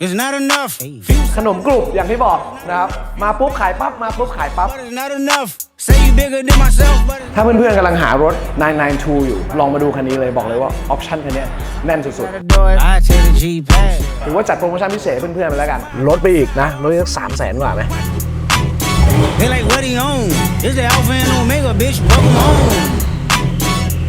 It's not enough. Few ขนมกรุบอย่างที่บอกนะครับ มาปุ๊บขายปั๊บมาปุ๊บขายปั๊บ but it's not enough. Say you bigger than myself, but it's ถ้าเพื่อนๆกำลังหารถ 992 อยู่ ลองมาดูคันนี้เลยบอกเลยว่า ออปชั่นคันนี้แน่นสุด not a door. I take the G pad. ๆถือว่าจัดโปรโมชั่นพิเศษให้เพื่อนๆไปแล้วกัน ลดไปอีกนะลดอีกสามแสนกว่าไหม They like what he own. This the Alpha and Omega, bitch. Welcome home.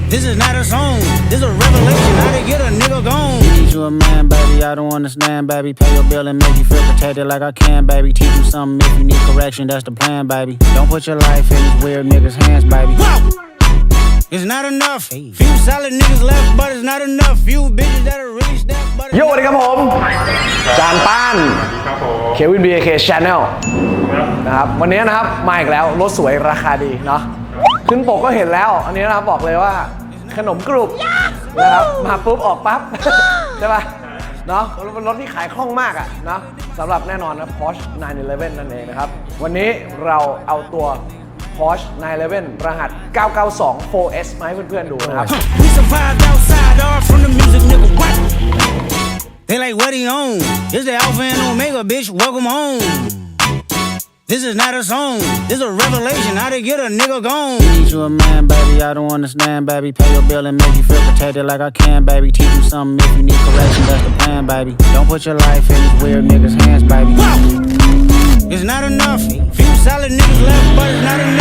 This is not a song. This a revelation. How to get a nigga gone. Need you a man, baby. I don't understand, baby. Pay your bill and make you feel protected like I can, baby. Teach you something if you need correction. That's the plan, baby. Don't put your life in these weird niggas' hands, baby. It's not enough. Few solid niggas left, but it's not enough. Few bitches that are really step, but it's โยสวัสดีครับผม จานป้านเควินบีเคชแนลนะครับ วันนี้นะครับ มาอีกแล้ว รถสวยราคาดีเนาะ ขึ้นปกก็เห็นแล้ว อันนี้นะครับบอกเลยว่า ขนมกรุบนะครับมาปุ๊บออกปั๊บ ใช่ป่ะเนาะเป็นรถที่ขายคล่องมากอะเนาะสำหรับแน่นอนนะ Porsche 911 นั่นเองนะครับ วันนี้เราเอาตัว Porsche 911 รหัส 992 4S มาให้เพื่อนๆดูนะครับ We survived outside, all from the music, nigga. What? They like what he own. This the Alpha and Omega, bitch. Welcome home. This is not a song. This is a revelation. How to get a nigga gone. Need you a man, baby. I don't understand, baby. Pay your bill and make you feel protected like I can, baby. Teach you something if you need correction. That's the plan, baby. Don't put your life in these weird niggas' hands, baby. It's not enough. Few solid niggas left, but it's not enough.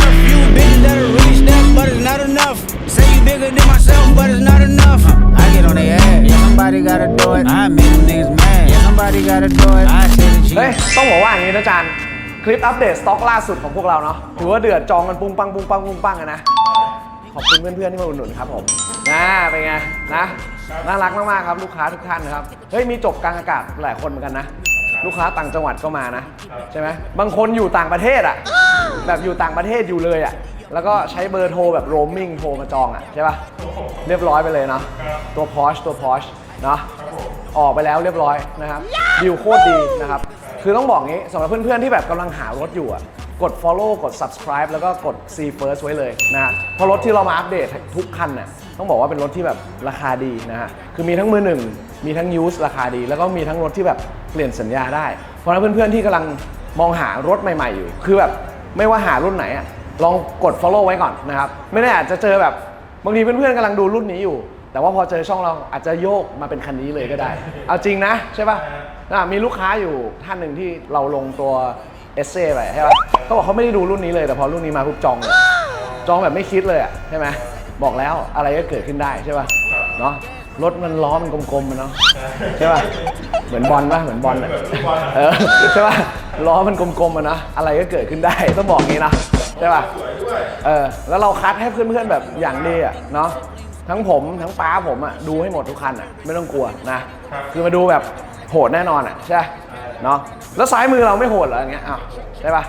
คลิปอัปเดตสต็อกล่าสุดของพวกเราเนาะถือว่าเดือดจองกันปุ้งปังปุ้งปังปุ้งปังกันะ ขอบคุณเพื่อนๆที่มาอุดหนุนครับผมนะเป็นไงนะน่ารักมากๆครับลูกค้าทุกท่านนะครับเฮ้ยมีจบกลางอากาศหลายคนเหมือนกันนะ ลูกค้าต่างจังหวัดก็มานะ ใช่ไหมบางคนอยู่ต่างประเทศอะแบบอยู่ต่างประเทศอยู่เลยอะแล้วก็ใช้เบอร์โทรแบบโรมมิ่งโทรมาจองอะใช่ปะเรียบร้อยไปเลยเนาะตัว Porsche ตัว Porsche เนาะออกไปแล้วเรียบร้อยนะครับดีลโคตรดีนะครับ คือต้องบอกงี้สำหรับเพื่อนๆที่แบบกำลังหารถอยู่อะกด follow กด subscribe แล้วก็กด see first ไว้เลยนะฮะเพราะรถที่เรามาอัปเดตทุกคันน่ะต้องบอกว่าเป็นรถที่แบบราคาดีนะฮะคือมีทั้งมือหนึ่งมีทั้ง use ราคาดี แล้วก็มีทั้งรถที่แบบเปลี่ยนสัญญาได้ เพราะฉะนั้นเพื่อนๆที่กำลังมองหารถใหม่ๆอยู่ คือแบบไม่ว่าหารุ่นไหนอะลองกด follow ไว้ก่อนนะครับไม่แน่อาจจะเจอแบบบางทีเพื่อนๆกำลังดูรุ่นนี้อยู่ แต่ว่าพอเจอช่องเราอาจจะโยกมาเป็นคันนี้เลยก็ได้ เอาจริงนะใช่ป่ะอะมีลูกค้าอยู่ท่านหนึ่งที่เราลงตัวเอเซ่ไปใช่ป่ะเขาบอกเขาไม่ได้ดูรุ่นนี้เลยแต่พอรุ่นนี้มาปุ๊บจองเลยจองแบบไม่คิดเลยอะใช่ไหมบอกแล้วอะไรก็เกิดขึ้นได้ใช่ป่ะเนาะรถมันล้อมันกลมๆมันเนาะใช่ป่ะเหมือนบอลป่ะเหมือนบอลอะเออใช่ป่ะล้อมันกลมๆมันนะอะไรก็เกิดขึ้นได้ต้องบอกงี้นะใช่ป่ะเออแล้วเราคัดให้เพื่อนๆแบบอย่างดีอะเนาะ ทั้งผมทั้งป้าผมอะดูให้หมดทุกคันอะไม่ต้องกลัวนะ คือมาดูแบบโหดแน่นอนอะใช่ปะเนาะแล้วซ้ายมือเราไม่โหดเหรออย่างเงี้ยอ้าวใช่ปะ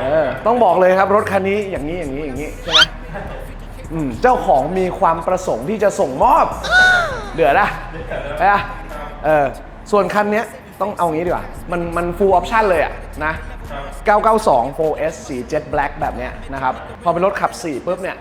เออต้องบอกเลยครับรถคันนี้อย่างนี้อย่างนี้อย่างนี้ใช่ไหมอืมเจ้าของมีความประสงค์ที่จะส่งมอบเดือดอะใช่ปะเออส่วนคันเนี้ยต้องเอางี้ดีกว่า มันมันฟูลออปชั่นเลยอะนะ 992 4S สี Jet Black แบบเนี้ยนะครับ พอเป็นรถขับ 4 ปุ๊บเนี่ย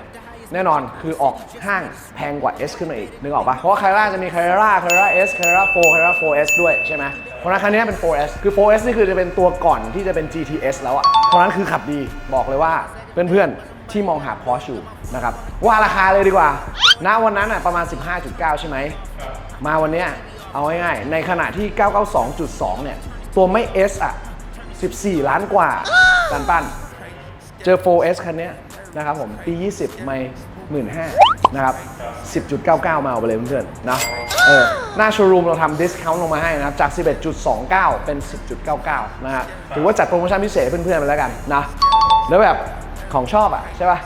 แน่นอนคือออกห้างแพงกว่า S ขึ้นมาอีก นึกออกปะเพราะว่า c a r r a จะมี c a r r a c a r r a S c a r r a 4 c a r r a 4S ด้วยใช่ไหมเพราะนั้นคันนี้เป็น 4S คือ 4S นี่คือจะเป็นตัวก่อนที่จะเป็น GTS แล้วอะเพราะนั้นคือขับดีบอกเลยว่าเพื่อนๆที่มองหา Porsche อยู่นะครับว่าราคาเลยดีกว่า ณวันนั้นอะประมาณ 15.9 ใช่ไหมมาวันเนี้ยเอาง่ายๆในขณะที่ 992.2 เนี่ยตัวไม่ S อะ14 ล้านกว่าการปั้นเจอ 4S คันนี้ นะครับผมปี 20 ไม่หมื่นห้านะครับ10.99 มาเอาไปเลยเพื่อนๆนะเออหน้าโชว์รูมเราทำดิสคาวน์ลงมาให้นะครับ จาก 11.29 เป็น 10.99 นะฮะถือว่าจัดโปรโมชั่นพิเศษเพื่อนๆไปแล้วกันนะแล้วแบบของชอบอะใช่ป่ะ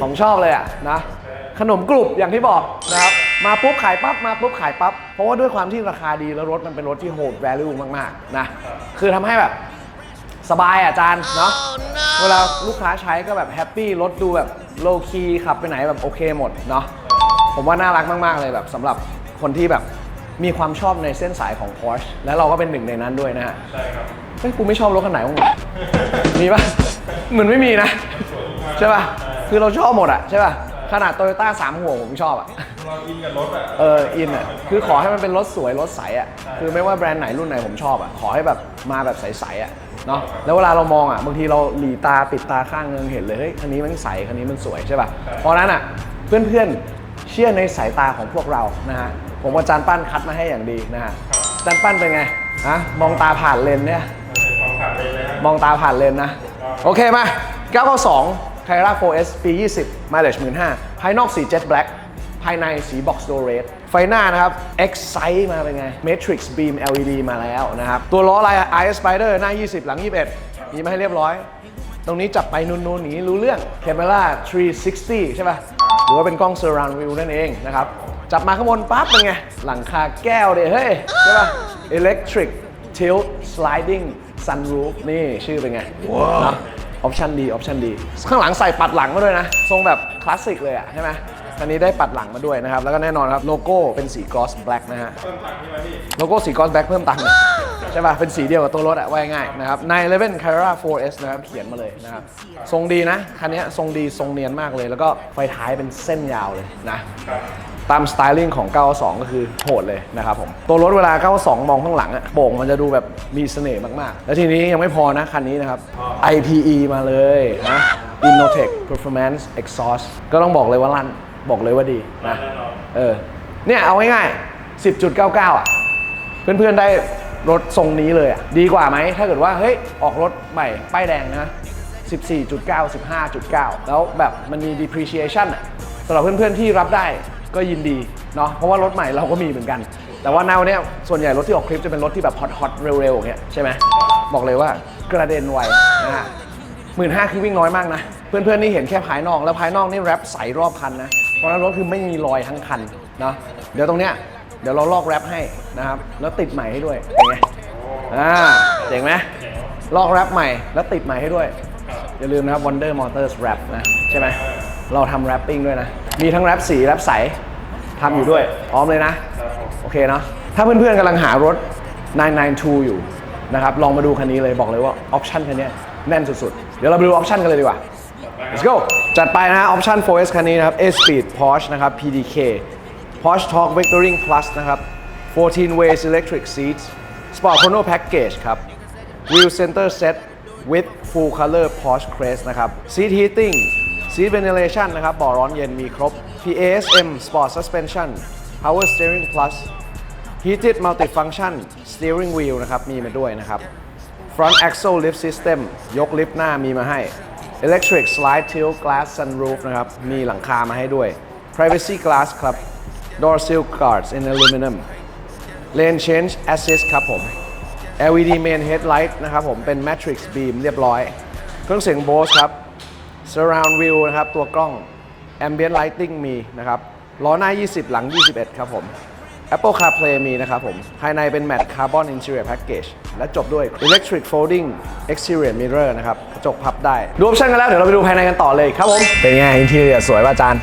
ของชอบเลยอะนะขนมกรุบอย่างที่บอกนะครับมาปุ๊บขายปั๊บมาปุ๊บขายปั๊บเพราะว่าด้วยความที่ราคาดีแล้วรถมันเป็นรถที่โหด value มากๆนะคือทำให้แบบ สบายอะอาจารย์เนาะเวลาลูกค้าใช้ก็แบบแฮปปี้รถดูแบบโลคีขับไปไหนแบบโอเคหมดเนาะผมว่าน่ารักมาก ๆ เลยแบบสำหรับคนที่แบบมีความชอบในเส้นสายของ Porsche แล้วเราก็เป็นหนึ่งในนั้นด้วยนะฮะใช่ครับเฮ้ยกูไม่ชอบรถคันไหนบ้างวะมีปะเหมือนไม่มีนะ ใช่ปะคือเราชอบหมดอะใช่ปะขนาดโตโยต้าสามหัวผมชอบอะเราอินกับรถอะเอออินอะคือขอให้มันเป็นรถสวยรถใสอะคือไม่ว่าแบรนด์ไหนรุ่นไหนผมชอบอะขอให้แบบมาแบบใสๆอะ เนาะแล้วเวลาเรามองอะบางทีเราหลีตาปิดตาข้างนึงเห็นเลยเฮ้ยคันนี้มันใสคันนี้มันสวยใช่ป่ะเพราะฉะนั้นอะเพื่อนๆเชื่อในสายตาของพวกเรานะฮะผมอาจารย์ปั้นคัดมาให้อย่างดีนะฮะอาจารย์ปั้นเป็นไงฮะมองตาผ่านเลนส์เนี่ยความขาดเลยเลยฮะมองตาผ่านเลนส์นะ โอเคมา992 c a r a 4S ปี 20 mileage 15,000ภายนอกสี Jet Black ภายในสี Box Door Red ไฟหน้านะครับ Excite มาเป็นไง Matrix Beam LED มาแล้วนะครับ ตัวล้อลาย IS Spider หน้า 20 หลัง 21 มีมาให้เรียบร้อย ตรงนี้จับไปนูนๆหนีรู้เรื่อง Camera 360 ใช่ป่ะ หรือว่าเป็นกล้อง Surround View นั่นเองนะครับ จับมาข้างบนปั๊บเป็นไง หลังคาแก้วเดยเฮ้ย ใช่ป่ะ Electric Tilt Sliding Sunroof นี่ชื่อเป็นไงว้าวออปชันดีออปชันดี ข้างหลังใส่ปัดหลังมาด้วยนะ ทรงแบบคลาสสิกเลยอะใช่ไหม คันนี้ได้ปัดหลังมาด้วยนะครับ แล้วก็แน่นอนครับโลโก้เป็นสี gloss black นะฮะโลโก้สี gloss black เพิ่มตังค์เลยใช่ป่ะเป็นสีเดียวกับตัวรถอะว่าง่ายๆนะครับใน11 Carrera 4S นะครับเขียนมาเลยนะครับทรงดีนะคันนี้ทรงดีทรงเนียนมากเลย แล้วก็ไฟท้ายเป็นเส้นยาวเลยนะตามสไตลิ่งของ 92 ก็คือโหดเลยนะครับผม ตัวรถเวลา 92 มองข้างหลังอะโป่งมันจะดูแบบมีเสน่ห์มาก ๆ แล้วทีนี้ยังไม่พอนะ คันนี้นะครับ IPE มาเลยนะ Innotech Performance Exhaust ก็ต้องบอกเลยว่าลั่น บอกเลยว่าดีนะเออเนี่ยเอาง่ายๆ10.99 อะ เพื่อนๆได้รถทรงนี้เลยอะ ดีกว่าไหม ถ้าเกิดว่า เฮ้ย ออกรถใหม่ ป้ายแดงนะ 14.9 15.9 แล้วแบบมันมี depreciation อะสำหรับเพื่อนๆที่รับได้ก็ยินดีเนาะเพราะว่ารถใหม่เราก็มีเหมือนกัน แต่ว่าแนวเนี้ยส่วนใหญ่รถที่ออกคลิปจะเป็นรถที่แบบฮอตฮอตๆเร็วๆอย่างเงี้ยใช่ไหมบอกเลยว่ากระเด็นไวนะฮะหมื่นห้าคือวิ่งน้อยมากนะ เพื่อนๆนี่เห็นแค่ภายนอกแล้วภายนอกนี่แรปใสรอบคันนะ เพราะฉะนั้นรถคือไม่มีรอยทั้งคันนะเดี๋ยวตรงเนี้ยเดี๋ยวเราลอกแรปให้นะครับ แล้วติดใหม่ให้ด้วยเป็นไงอ่าเจ๋งไหมลอกแรปใหม่แล้วติดใหม่ให้ด้วย อย่าลืมนะครับ Wonder Motors Wrap นะใช่ไหมเราทำแรปปิ้งด้วยนะ มีทั้งแรปสีแรปใสทำอยู่ด้วย พร้อมเลยนะ โอเคเนาะถ้าเพื่อนๆกำลังหารถ 992 อยู่นะครับ ลองมาดูคันนี้เลยบอกเลยว่าออปชันคันนี้แน่นสุดๆ เดี๋ยวเราไปดูออปชันกันเลยดีกว่า let's go จัดไปนะฮะออปชัน 4S คันนี้นะครับ A-Speed Porsche นะครับ PDK Porsche Talk Vectoring Plus นะครับ 14 ways electric seats Sport Chrono Package ครับ Wheel Center Set with full color Porsche Crest นะครับ Seat Heating Seat Ventilation นะครับบ่อร้อนเย็นมีครบ PASM Sport Suspension Power Steering Plus Heated Multifunction Steering Wheel นะครับ มีมาด้วยนะครับ Front Axle Lift System ยกลิฟต์หน้ามีมาให้ Electric Slide Tilt Glass Sunroof นะครับ มีหลังคามาให้ด้วย Privacy Glass ครับ Door Seal Guards in Aluminum Lane Change Assist ครับผม LED Main Headlight นะครับผม เป็น Matrix Beam เรียบร้อย เครื่องเสียง Bose ครับ Surround View นะครับ ตัวกล้อง Ambient Lighting มีนะครับ ล้อหน้า 20 หลัง 21 ครับผม Apple CarPlay มีนะครับผม ภายในเป็น Matte Carbon Interior Package และจบด้วย Electric Folding Exterior Mirror นะครับ กระจกพับได้ ดูออปชั่นกันแล้ว เดี๋ยวเราไปดูภายในกันต่อเลยครับผม เป็นไงอินทีเรียสวยป่ะอาจารย์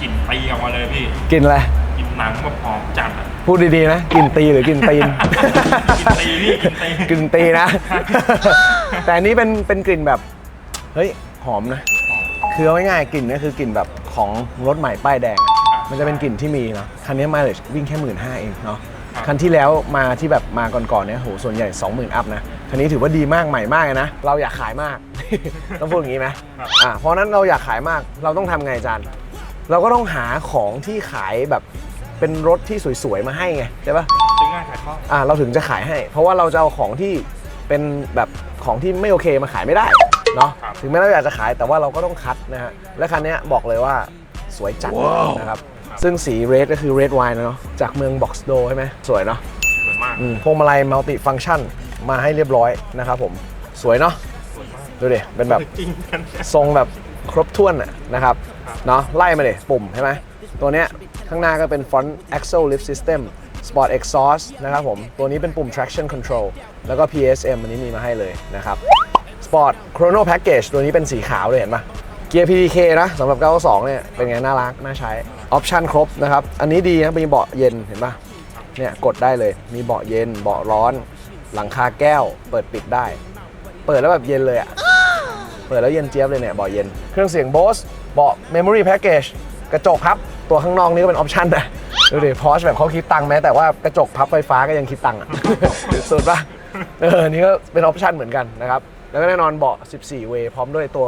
กลิ่นตีออกมาเลยพี่กินอะไรกลิ่นหนังแบบหอมจัดอะพูดดีๆนะกินตีหรือกินตีนกินตีพี่กินตีกลิ่นตีนะ แต่อันนี้เป็นเป็นกลิ่นแบบ เฮ้ย หอมนะ คือเอาง่ายๆกลิ่นเนี้คือกลิ่นแบบของรถใหม่ป้ายแดง มันจะเป็นกลิ่นที่มีเนาะคันนี้มาเลยวิ่งแค่หมื่นห้าเองเนาะคันที่แล้วมาที่แบบมาก่อนๆเนี่ยโหส่วนใหญ่ 20,000 อัพนะคันนี้ถือว่าดีมากใหม่มากเลยนะ เราอยากขายมาก ต้องพูดอย่างนี้ไหมอ่าเพราะฉะนั้นเราอยากขายมากเราต้องทำไงอาจารย์เราก็ต้องหาของที่ขายแบบเป็นรถที่สวยๆมาให้ไงใช่ปะซื้อง่ายขายคล่องอ่าเราถึงจะขายให้ เพราะว่าเราจะเอาของที่เป็นแบบของที่ไม่โอเคมาขายไม่ได้เนาะถึงแม้เราอยากจะขายแต่ว่าเราก็ต้องคัดนะฮะและคันเนี้ยบอกเลยว่าสวยจัดนะครับ ซึ่งสีเรดก็คือเรดไวน์เนาะจากเมืองบ็อกซ์โดใช่ไหมสวยเนาะสวยมากอืมพวงมาลัยมัลติฟัง c t ชันมาให้เรียบร้อยนะครับผมสวยเนาะสวยมากดูดิเป็นแบบจริงกันทรงแบบครบถ้วนน่ะนะครับเนาะไล่มาเลยปุ่มใช่ไหมตัวเนี้ยข้างหน้าก็เป็น front axle lift system sport exhaust นะครับผม ตัวนี้เป็นปุ่ม traction control แล้วก็ PSM อันนี้มีมาให้เลยนะครับ sport chrono package ตัวนี้เป็นสีขาวเลยเห็นปะเกียร์ PDK นะสำหรับ 992 เนี่ย เป็นไง น่ารัก น่าใช้ ออปชั่นครบนะครับ อันนี้ดีนะมีเบาะเย็นเห็นปะเนี่ยกดได้เลย มีเบาะเย็น เบาะร้อน หลังคาแก้ว เปิดปิดได้ เปิดแล้วแบบเย็นเลยอะเปิดแล้วเย็นเจี๊ยบเลยเนี่ยเบาะเย็น เครื่องเสียง Bose เบาะ Memory Package กระจกครับ ตัวข้างนอกนี่ก็เป็นออปชันนะ ดูดิพอชแบบเขาคิดตังค์แม้แต่ว่ากระจกพับไฟฟ้าก็ยังคิดตังค์อะสุดปะเออนี่ก็เป็นออปชันเหมือนกันนะครับ แล้วก็แน่นอนเบาะ 14 เว พร้อมด้วยตัว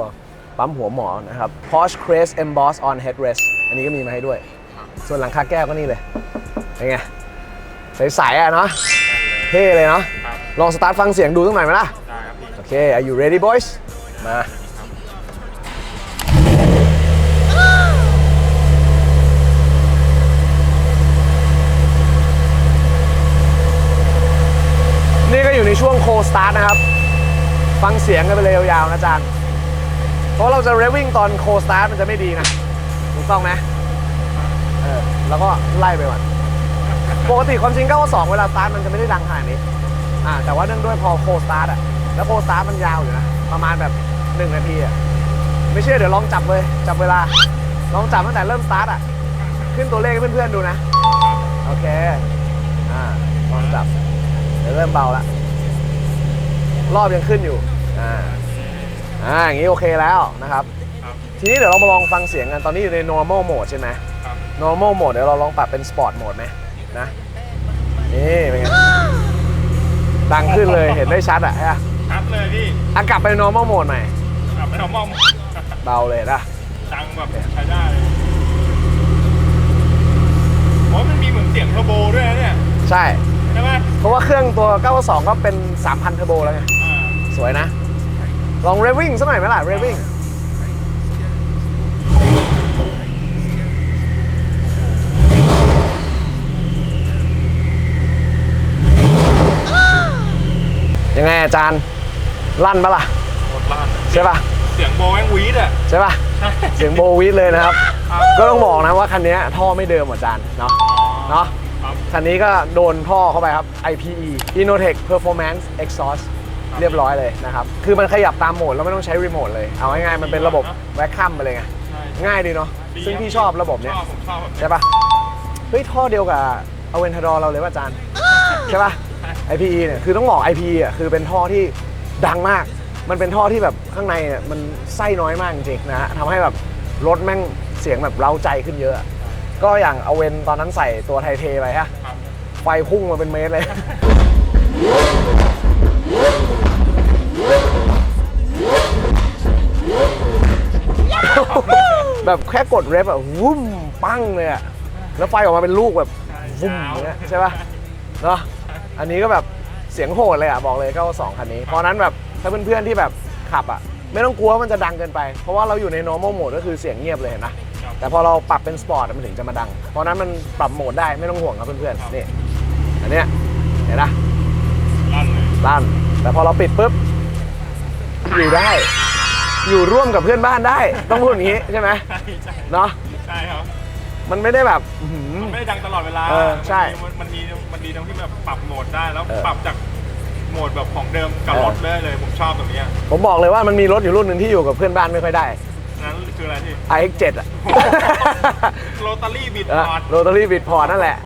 ปั๊มหัวหมอนะครับ Porsche Crest Emboss on Headrest อันนี้ก็มีมาให้ด้วย ส่วนหลังคาแก้วก็นี่เลยเป็นไงใสๆอะเนาะเท่เลยเนาะครับลองสตาร์ทฟังเสียงดูสักหน่อยไหมล่ะได้ครับพี่โอเค are you ready boys มานี่ก็อยู่ในช่วงโคสตาร์ทนะครับ ฟังเสียงกันไปเลยยาวๆนะอาจารย์ เพราะเราจะเรวิ่งตอนโคสตาร์ทมันจะไม่ดีนะถูกต้องไหมเออแล้วก็ไล่ไปก่อนปกติความจริง992เวลาสตาร์ทมันจะไม่ได้ดังขนาดนี้อ่าแต่ว่าเนื่องด้วยพอโคสตาร์ทอะแล้วโคสตาร์ทมันยาวอยู่นะประมาณแบบ1นาทีอะไม่เชื่อเดี๋ยวลองจับเลยจับเวลาลองจับตั้งแต่เริ่มสตาร์ทอะขึ้นตัวเลขให้เพื่อนๆดูนะโอเคอ่าลองจับเดี๋ยวเริ่มเบาละรอบยังขึ้นอยู่อ่า อ่าอย่างนี้โอเคแล้วนะครับ ครับ ทีนี้เดี๋ยวเรามาลองฟังเสียงกัน ตอนนี้อยู่ใน normal mode ใช่ไหม ครับ normal mode เดี๋ยวเราลองปรับเป็น sport mode ไหมนะ นี่เป็นไง ดังขึ้นเลย เห็นได้ชัดอะใช่ปะชัดเลยพี่อะกลับไป normal mode ใหม่กลับไปเอาหม้อมเบาเลยนะ ดังแบบใช้ได้เลยโอ้ยมันมีเหมือนเสียงเทอร์โบด้วยนะเนี่ย ใช่ ใช่ไหมเพราะว่าเครื่องตัว 992 ก็เป็น 3,000เทอร์โบแล้วไง อ่าสวยนะ ลอง raving สักหน่อยไหมล่ะ raving ยังไงอาจารย์ ลั่นปะล่ะหมดล้านใช่ปะเสียงโบแม่งวีดอะ ใช่ปะใช่เสียงโบวิดเลยนะครับครับ ก็ต้องบอกนะว่าคันนี้ท่อไม่เดิมเหมือนอาจารย์เนาะเนาะครับคันนี้ก็โดนท่อเข้าไปครับ IPE Innotech Performance Exhaust เรียบร้อยเลยนะครับ คือมันขยับตามโหมดแล้วไม่ต้องใช้รีโมทเลย เอาง่ายๆมันเป็นระบบแวคคัมไปเลยไงใช่ง่ายดีเนาะดีซึ่งครับพี่ชอบระบบเนี้ยชอบผมชอบแบบเนี้ยใช่ปะเฮ้ยท่อเดียวกับอเวนทาดอเราเลยป่ะอาจารย์ ใช่ปะ IPE เนี่ยคือต้องบอก IPE อะคือเป็นท่อที่ดังมาก มันเป็นท่อที่แบบข้างในเนี่ยมันไส้น้อยมากจริงๆนะฮะทำให้แบบรถแม่งเสียงแบบเร้าใจขึ้นเยอะ ก็อย่างอเวนตอนนั้นใส่ตัวไทเทไปฮะครับไฟพุ่งมาเป็นเมตรเลย แบบแค่กดเรฟอะวุ้มปั้งเลยอะแล้วไฟออกมาเป็นลูกแบบวุ้มอย่างเงี้ยใช่ป่ะเนาะอันนี้ก็แบบเสียงโหดเลยอะบอกเลย92คันนี้เพราะฉะนั้นแบบถ้าเพื่อนๆที่แบบขับอะไม่ต้องกลัวว่ามันจะดังเกินไป เพราะว่าเราอยู่ใน normal mode ก็คือเสียงเงียบเลยเห็นนะ แต่พอเราปรับเป็นสปอร์ตมันถึงจะมาดัง เพราะฉะนั้นมันปรับโหมดได้ไม่ต้องห่วงครับเพื่อนๆนี่อันเนี้ยเห็นนะลั่นเลยลั่นแต่พอเราปิดปุ๊บอยู่ได้ อยู่ร่วมกับเพื่อนบ้านได้ ต้องพูดอย่างนี้ใช่ไหมใช่ใช่เนาะใช่ครับ มันไม่ได้แบบอื้อหือ มันไม่ได้ดังตลอดเวลาเออใช่มันมันมีมันดีตรงที่แบบปรับโหมดได้แล้วเออ ปรับจากโหมดแบบของเดิมกับเออรถได้เลยผมชอบตรงเนี้ยผมบอกเลยว่ามันมีรถอยู่รุ่นหนึ่งที่อยู่กับเพื่อนบ้านไม่ค่อยได้ นั้นคืออะไรที่ iX7 อะ โรตารี่บิดเออพอร์ต โรตารี่บิดพอร์ตนั่นแหละ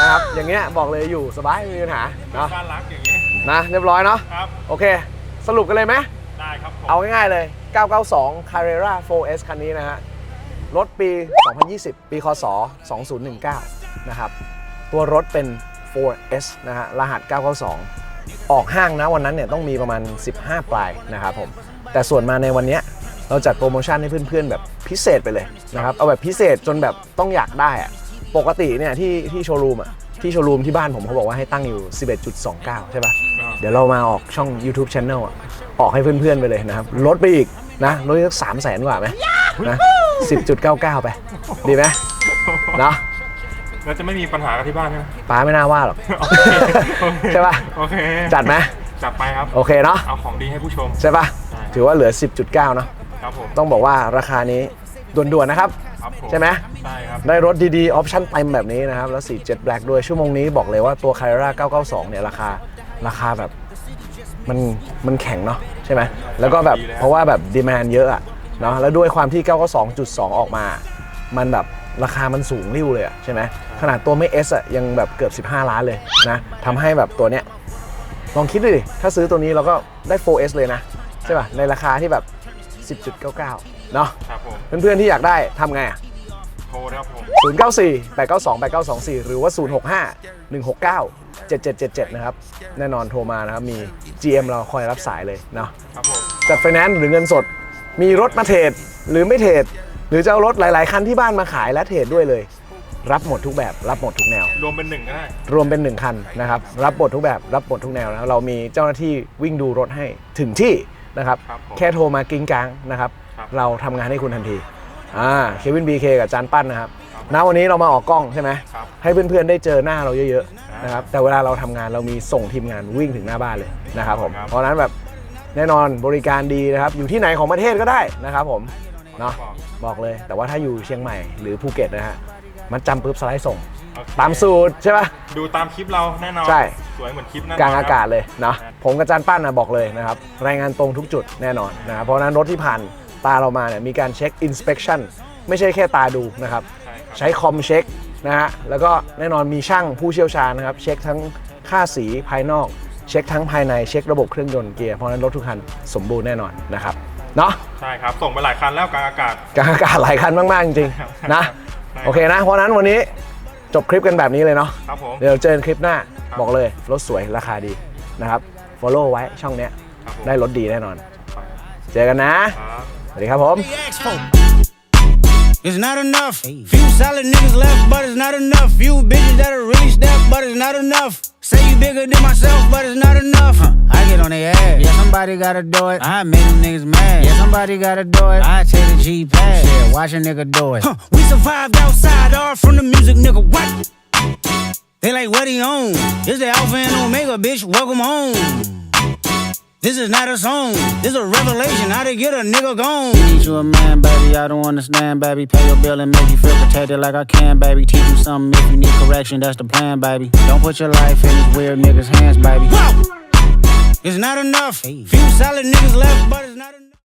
นะครับ อย่างเงี้ยบอกเลยอยู่สบายไม่มีปัญหาเนาะบ้านรักอย่างเงี้ยนะเรียบร้อยเนาะครับโอเค สรุปกันเลยไหมได้ครับผมเอาง่ายๆเลย 992 Carrera 4S คันนี้นะฮะรถปี 2020 ปีคศ 2019 นะครับ ตัวรถเป็น 4S นะฮะรหัส 992 ออกห้างนะวันนั้นเนี่ยต้องมีประมาณ 15 ปลายนะครับผม แต่ส่วนมาในวันเนี้ยเราจัดโปรโมชั่นให้เพื่อนๆ แบบพิเศษไปเลยนะครับ เอาแบบพิเศษจนแบบต้องอยากได้อะปกติเนี่ยที่ที่โชว์รูมอะ ที่โชว์รูมที่บ้านผมเขาบอกว่าให้ตั้งอยู่ 11.29 ใช่ปะเดี๋ยวเรามาออกช่อง YouTube Channel อะออกให้เพื่อนๆไปเลยนะครับลดไปอีกนะลดอีกสักสามแสนกว่าไหมนะสิบจุดเก้าเก้าไป ดีไหมเนาะแล้วจะไม่มีปัญหากับที่บ้านใช่ไหมป้าไม่น่าว่าหรอกโอเคโอเคใช่ปะโอเคจัดไหมจัดไปครับ โอเคเนาะเอาของดีให้ผู้ชม ใช่ปะใช่ถือว่าเหลือ 10.9 เนาะครับผมต้องบอกว่าราคานี้ ด่วนๆนะครับ ครับผมใช่ไหม ใช่ครับ ได้รถดีๆ ออปชั่นเต็มแบบนี้นะครับ แล้วสีเจ็ดแบล็กด้วยชั่วโมงนี้บอกเลยว่าตัว Carrera 992 เนี่ย ราคาราคาแบบ มันมันแข็งเนาะใช่ไหมแล้วก็แบบดีแล้วเพราะว่าแบบดีมานเยอะอะเนาะแล้วด้วยความที่ 992.2 ออกมา มันแบบราคามันสูงริ้วเลยอะใช่ไหมขนาดตัวไม่ S อะยังแบบเกือบ 15 ล้านเลยนะทำให้แบบตัวเนี้ย ลองคิดดูดิ ถ้าซื้อตัวนี้เราก็ได้ 4S เลยนะ ใช่ป่ะ ในราคาที่แบบ 10.99 เนาะครับผมเพื่อนๆที่อยากได้ทำไงอะโทรนะครับผม094 892 8924 หรือว่า 065 169 7777 นะครับ แน่นอนโทรมานะครับ มี GM เราคอยรับสายเลยเนาะครับผมจัดไฟแนนซ์หรือเงินสด มีรถมาเทรดหรือไม่เทรดหรือจะเอารถหลาย ๆ คันที่บ้านมาขายและเทรดด้วยเลย รับหมดทุกแบบรับหมดทุกแนว รวมเป็นหนึ่งก็ได้รวมเป็น1คันนะครับ รับหมดทุกแบบรับหมดทุกแนวนะครับเรามีเจ้าหน้าที่วิ่งดูรถให้ถึงที่นะครับ ครับผม แค่โทรมากิ้งกลางนะครับครับ เราทำงานให้คุณทันทีอ่าเควินบีเคกับจานปั้นนะครับณวันนี้เรามาออกกล้องใช่ไหมครับให้เพื่อนๆได้เจอหน้าเราเยอะๆอ่านนะครับแต่เวลาเราทำงานเรามีส่งทีมงานวิ่งถึงหน้าบ้านเลยนะครับผมครับเพราะฉะนั้นแบบแน่นอนบริการดีนะครับ อยู่ที่ไหนของประเทศก็ได้นะครับผมเนาะบอกบอกเลย แต่ว่าถ้าอยู่เชียงใหม่หรือภูเก็ตนะฮะมันจำปุ๊บสไลด์ส่งโอเคตามสูตรใช่ปะดูตามคลิปเราแน่นอนใช่สวยเหมือนคลิปแน่นอนกลางอากาศครับเลยเนาะผมกับจานปั้นนะบอกเลยนะครับรายงานตรงทุกจุดแน่นอนนะครับเพราะฉะนั้นรถที่ผ่าน ตาเรามาเนี่ยมีการเช็ค inspection ไม่ใช่แค่ตาดูนะครับใช่ครับ ใช้คอมเช็คนะฮะแล้วก็แน่นอนมีช่างผู้เชี่ยวชาญนะครับ เช็คทั้งค่าสีภายนอก เช็คทั้งภายในเช็คระบบเครื่องยนต์เกียร์เพราะฉะนั้นรถทุกคันสมบูรณ์แน่นอนนะครับเนาะใช่ครับ ส่งไปหลายคันแล้วกลางอากาศกลางอากาศหลายคันมาก ๆ จริงครับๆนะใช่โอเคนะ เพราะฉะนั้นวันนี้จบคลิปกันแบบนี้เลยเนาะครับผมเดี๋ยวเจอกันคลิปหน้าครับบอกเลยรถสวยราคาดีนะครับ follow ไว้ช่องเนี้ยครับผมได้รถดีแน่นอน เจอกันนะครับ สวัสดีครับผม They ask for. It's not enough. Few solid niggas left, but it's not enough. Few bitches that'll really step, but it's not enough. Say you bigger than myself, but it's not enough. Huh. I get on their ass. Yeah, somebody gotta do it. I make them niggas mad. Yeah, somebody gotta do it. I take the G pass. Yeah, watch a nigga do it. Huh. We survived outside, all from the music, nigga. What? They like what he on? This the Alpha and Omega, bitch. Welcome home. This is not a song. This is a revelation. How to get a nigga gone. Need you a man, baby. I don't understand, baby. Pay your bill and make you feel protected like I can, baby. Teach you something if you need correction. That's the plan, baby. Don't put your life in these weird niggas' hands, baby. It's not enough. Few solid niggas left, but it's not enough.